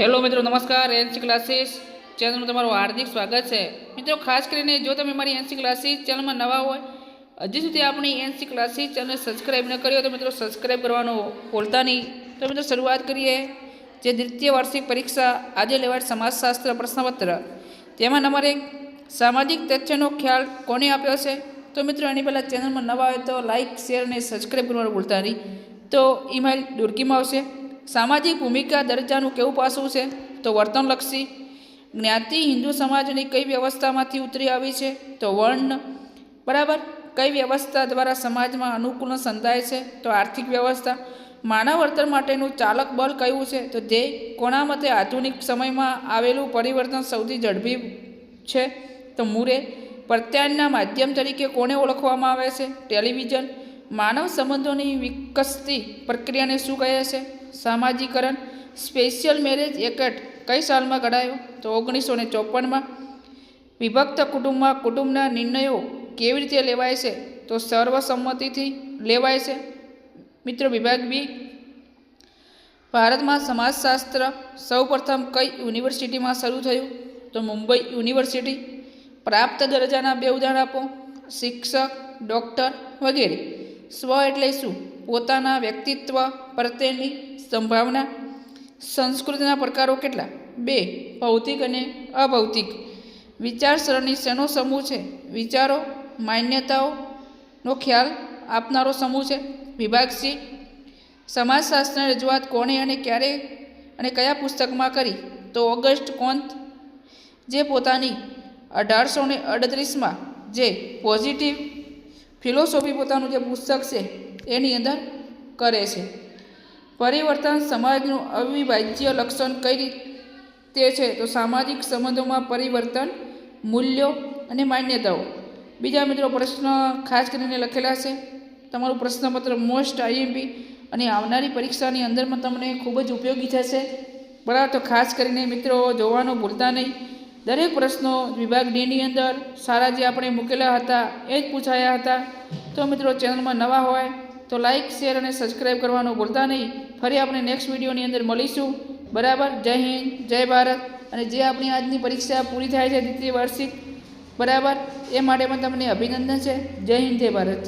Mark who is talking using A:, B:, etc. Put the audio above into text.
A: Hello મિત્રો, નમસ્કાર NC classes ચેનલમાં તમારું હાર્દિક સ્વાગત છે. મિત્રો, ખાસ કરીને જો તમે મારી એનસી ક્લાસીસ ચેનલમાં નવા હોય, હજી સુધી આપણી એનસી ક્લાસીસ ચેનલ સબસ્ક્રાઈબ ન કરી હોય તો મિત્રો સબસ્ક્રાઈબ કરવાનું ભૂલતા નહીં. તો મિત્રો, શરૂઆત કરીએ. જે દ્વિતીય વાર્ષિક પરીક્ષા આજે લેવાય સમાજશાસ્ત્ર પ્રશ્નપત્ર. તેમાં તમારે સામાજિક તથ્યનો ખ્યાલ કોને આપ્યો છે? તો મિત્રો, એની પહેલાં ચેનલમાં નવા હોય તો લાઇક શેર અને સબસ્ક્રાઈબ કરવાનું ભૂલતા નહીં. તો ઈમેલ ડુરકીમાં આવશે. સામાજિક ભૂમિકા દરજ્જાનું કેવું પાસું છે? તો વર્તનલક્ષી. જ્ઞાતિ હિન્દુ સમાજની કઈ વ્યવસ્થામાંથી ઉતરી આવી છે? તો વર્ણ. બરાબર? કઈ વ્યવસ્થા દ્વારા સમાજમાં અનુકૂળ સંધાય છે? તો આર્થિક વ્યવસ્થા. માનવ વર્તન માટેનું ચાલક બળ કયું છે? તો ધ્યેય. કોના મતે આધુનિક સમયમાં આવેલું પરિવર્તન સૌથી ઝડપી છે? તો મૂરે. પ્રત્યાયનના માધ્યમ તરીકે કોને ઓળખવામાં આવે છે? ટેલિવિઝન. માનવ સંબંધોની વિકસતી પ્રક્રિયાને શું કહે છે? સામાજિકરણ સ્પેશિયલ મેરેજ એક્ટ કઈ સાલમાં ઘડાયો તો ઓગણીસો ને ચોપનમાં. વિભક્ત કુટુંબમાં કુટુંબના નિર્ણયો કેવી રીતે લેવાય છે? તો સર્વસંમતિથી લેવાય છે. મિત્રો વિભાગ બી. ભારતમાં સમાજશાસ્ત્ર સૌપ્રથમ કઈ યુનિવર્સિટીમાં શરૂ થયું? તો મુંબઈ યુનિવર્સિટી. પ્રાપ્ત દરજાના બે ઉદાહરણ આપો. શિક્ષક, ડૉક્ટર વગેરે. સ્વ એટલે શું? પોતાના વ્યક્તિત્વ પ્રત્યેની સંભાવના સંસ્કૃતિના પ્રકારો કેટલા? બે, ભૌતિક અને અભૌતિક. વિચારસરણી શેનો સમૂહ છે? વિચારો, માન્યતાઓનો ખ્યાલ આપનારો સમૂહ છે? વિભાગ સી સમાજશાસ્ત્રની રજૂઆત કોણે અને ક્યારે અને કયા પુસ્તકમાં કરી? તો ઓગસ્ટ કોંત, જે પોતાની અઢારસો ને અડત્રીસમાં જે પોઝિટિવ ફિલોસોફી પોતાનું જે પુસ્તક છે એની અંદર કરે છે. પરિવર્તન સમાજનું અવિભાજ્ય લક્ષણ કઈ રીતે છે? તો સામાજિક સંબંધોમાં પરિવર્તન, મૂલ્યો અને માન્યતાઓ. બીજા મિત્રો પ્રશ્ન ખાસ કરીને લખેલા છે. તમારું પ્રશ્નપત્ર મોસ્ટ આઈએમપી અને આવનારી પરીક્ષાની અંદરમાં તમને ખૂબ જ ઉપયોગી થશે. બરાબર, તો ખાસ કરીને મિત્રો જોવાનું ભૂલતા નહીં. દરેક પ્રશ્નો વિભાગ ડીની અંદર સારા જે આપણે મૂકેલા હતા એ જ પૂછાયા હતા. તો મિત્રો ચેનલમાં નવા હોય તો લાઇક શેર અને સબસ્ક્રાઈબ કરવાનું ભૂલતા નહીં. ફરી આપણે નેક્સ્ટ વિડીયોની અંદર મળીશું. બરાબર? જય હિન્દ, જય ભારત. અને જે આપણી આજની પરીક્ષા પૂરી થાય છે દ્વિતીય વાર્ષિક, બરાબર? એ માટે પણ તમને અભિનંદન છે. જય હિન્દ, જય ભારત.